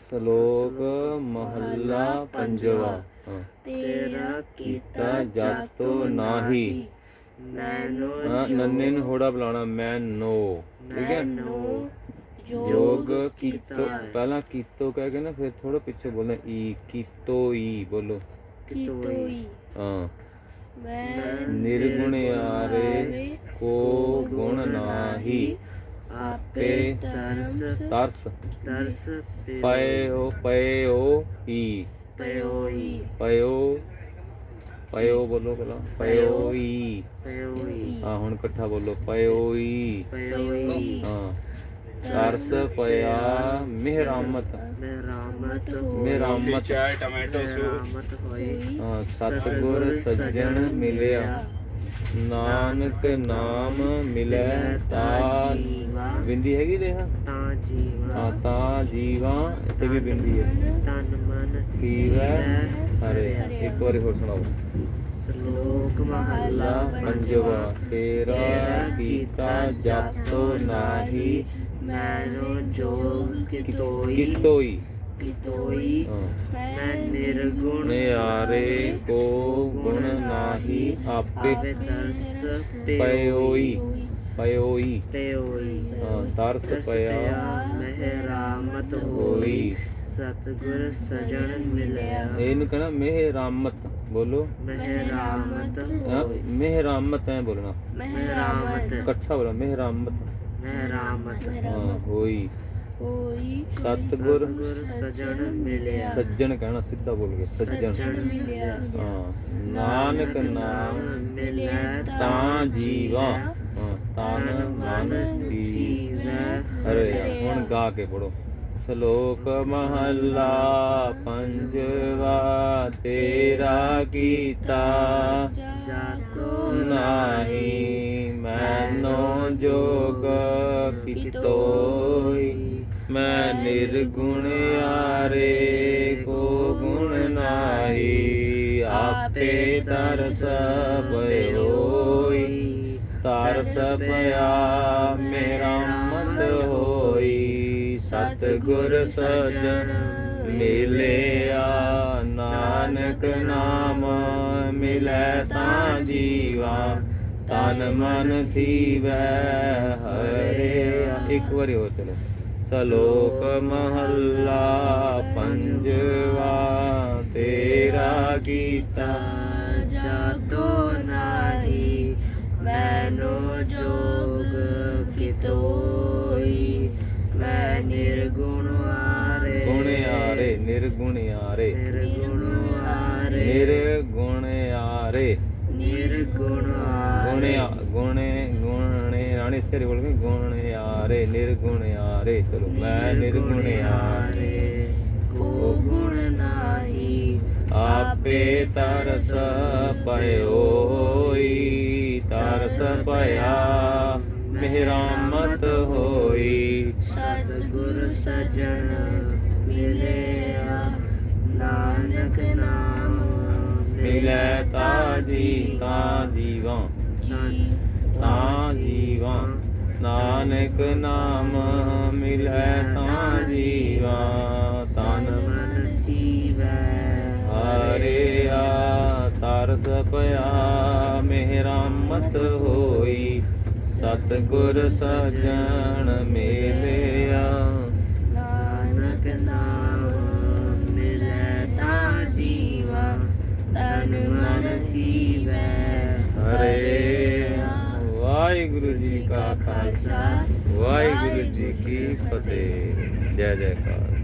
ਸ਼ਲੋਕ ਮਹੱਲਾ ਪੰਜਵਾ। ਤੇਰਾ ਕੀਤਾ ਜਾਤੋ ਨਾਹੀ। ਮੈਨੂੰ ਨੰਨੇ ਨੂੰ ਹੋੜਾ ਬੁਲਾਉਣਾ ਮੈਂ ਨੋ ਠੀਕ ਹੈ? ਯੋਗ ਕੀਤੋ ਪਹਿਲਾਂ ਕੀਤੋ ਕਹਿ ਕੇ ਨਾ ਫਿਰ ਥੋੜਾ ਪਿੱਛੇ ਬੋਲਣਾ ਈ ਕੀਤੋ ਈ ਬੋਲੋ। ਕਿਤੋਈ। ਹਾਂ। ਮੈਂ ਨਿਰਗੁਣ ਆਰੇ ਕੋ ਗੁਣ ਨਾਹੀ। ਆਪੇ ਤਰਸ ਤਰਸ ਤਰਸ ਪਇਓ ਪਇਓ ਹੀ ਪਇਓਈ ਪਇਓ ਪਇਓ ਬੋਲੋ ਪਹਿਲਾਂ। ਪਇਓਈ ਪਇਓਈ ਹਾਂ ਹੁਣ ਇਕੱਠਾ ਬੋਲੋ। ਪਇਓਈ ਪਇਓਈ ਹਾਂ। ਤਰਸ ਪਿਆ ਮਿਹਰਾਮਤ। ਮਿਹਰਾਮਤ ਮਿਹਰਾਮਤ। ਚਾਹ ਟਮੈਟੋ ਸੂਪ ਹਾਂ ਸਤਗੁਰ ਸੱਜਣ ਮਿਲਿਆ। ਨਾਨਕ ਨਾਮ ਮਿਲੈ ਤਾ ਬਿੰਦੀ ਹੈਗੀ ਦੇਖ। ਤਾਂ ਜੀਵਾ। ਹਾਂ ਤਾਂ ਜੀਵਾ ਇੱਥੇ ਵੀ ਬਿੰਦੀ ਹੈ। ਤਨ ਮਨ ਕੀਵੈ ਹਰੇ। ਇੱਕ ਵਾਰੀ ਹੋਰ ਸੁਣਾਓ। ਸ਼ਲੋਕ ਮਹੱਲਾ ਪੰਜਵਾ ਤੇਰਾ ਕੀਤਾ ਜਾਤੋ ਨਾਹੀ। ਮੈਨੂੰ ਜੋਗ ਕਿਤੋਈ। ਕਿਤੋਈ। ਕਿਤੋਈ। ਹਾਂ। ਮੈਂ ਨਿਰਗੁਣ ਨਿਆਰੇ ਕੋ ਗੁਣ ਨਾਹੀ ਆਪੇ ਆਪੇ ਤਰਸ ਪਇਓਈ ਪਇਓਈ ਪਇਓਈ ਹਾਂ। ਤਰਸ ਪਿਆ। ਮਹਿਰਾਮਤ ਹੋਈ। ਹੋਈ। ਸਤਿਗੁਰ ਸਜਣ ਮਿਲਿਆ। ਇਹਨੂੰ ਕਹਣਾ ਮਿਹਰਾਮਤ। ਬੋਲੋ। ਮਹਿਰਾਮਤ ਹਾਂ, ਹੋਈ। ਮਿਹਰਾਮਤ ਹੈ ਬੋਲਣਾ। ਮਹਿਰਾਮਤ। ਇਕੱਠਾ ਬੋਲੋ ਮਿਹਰਾਮਤ। ਮਹਿਰਾਮਤ। ਹਾਂ ਹੋਈ। ਹੋਈ। ਸਤਿਗੁਰ ਸਜਣ ਮਿਲਿਆ। ਸੱਜਣ ਕਹਿਣਾ ਸਿੱਧਾ ਬੋਲ ਕੇ ਸੱਜਣ। ਹਾਂ ਨਾਨਕ ਨਾਮ ਮਿਲਿਆ ਤਾਂ ਜੀਵਾ। ਤਨ ਮਨ ਜੀਵੈ ਹਰੇ ਹੁਣ ਗਾ ਕੇ ਪੜੋ ਸ਼ਲੋਕ ਮਹੱਲਾ ਪੰਜਵਾ, ਤੇਰਾ ਕੀਤਾ ਜਾਤੋ ਨਾਹੀ, ਮੈਨੋ ਜੋਗ ਕਿਤੋਈ, ਮੈਂ ਨਿਰਗੁਣ ਆਰੇ ਕੋ ਗੁਣ ਨਾਹੀ, ਆਪੇ ਤਰਸ ਭਇਓਈ ਤਰਸ ਪਿਆ ਮੇਰਾ ਮਤ ਹੋਈ। ਸਤਿਗੁਰ ਸਜਣ ਮਿਲਿਆ। ਨਾਨਕ ਨਾਮ ਮਿਲੈ ਤਾਂ ਜੀਵਾ। ਤਨ ਮਨ ਸੀਵੈ ਹਰਿਆ ਇੱਕ ਵਾਰੀ ਹੋਰ ਚਲੋ। ਸ਼ਲੋਕ ਮਹੱਲਾ ਪੰਜਵਾ ਤੇਰਾ ਕੀਤਾ ਜਾਤੋ ਨਾਹੀ। ਮੈਨੋ ਜੋਗ ਕਿਤੋਈ ਮੈਂ ਨਿਰਗੁਣ ਆਰੇ। ਗੁਣ ਆਰੇ ਨਿਰਗੁਣ ਆਰੇ। ਨਿਰਗੁਣ ਆਰੇ। ਨਿਰਗੁਣ ਆਰੇ। ਨਿਰਗੁਣ ਗੁਣ ਆਰੇ। ਗੁਣੇ ਗੁਣੇ ਰਾਣੀ ਸਿਰ ਬੋਲ ਕੇ ਗੁਣ ਆਰੇ ਨਿਰਗੁਣ ਆਰੇ। ਚਲੋ ਮੈਂ ਨਿਰਗੁਣ ਆਰੇ। ਕੋ ਗੁਣ ਨਾਹੀ ਆਪੇ ਤਰਸ ਪਇਓਈ। ਤਰਸ ਪਿਆ ਮਿਹਰਾਮਤ ਹੋਈ। ਸਤਿਗੁਰ ਸਜਣ ਮਿਲਿਆ ਨਾਨਕ ਨਾਮ ਮਿਲੈ ਤਾ ਜੀ ਤਾ ਜੀਵਾਂ। ਤਾਂ ਜੀਵਾਂ ਨਾਨਕ ਨਾਮ ਮਿਲੈ ਤਾਂ ਜੀਵਾਂ। ਤਨ ਮਨ ਜੀਵੈ। ਹਰਿਆ ਤਰਸ ਪਿਆ ਮਿਹਰਾਮਤ ਹੋਈ ਸਤਿਗੁਰ ਸਜਣ ਮਿਲਿਆ। ਨਾਨਕ ਨਾਮ ਮਿਲੈ ਤਾਂ ਜੀਵਾ ਤਨ ਮਨ ਜੀਵੈ ਹਰੇ ਵਾਹਿਗੁਰੂ ਜੀ ਕਾ ਖਾਲਸਾ ਵਾਹਿਗੁਰੂ ਜੀ ਕੀ ਫਤਿਹ। ਜੈ ਜੈਕਾਰ।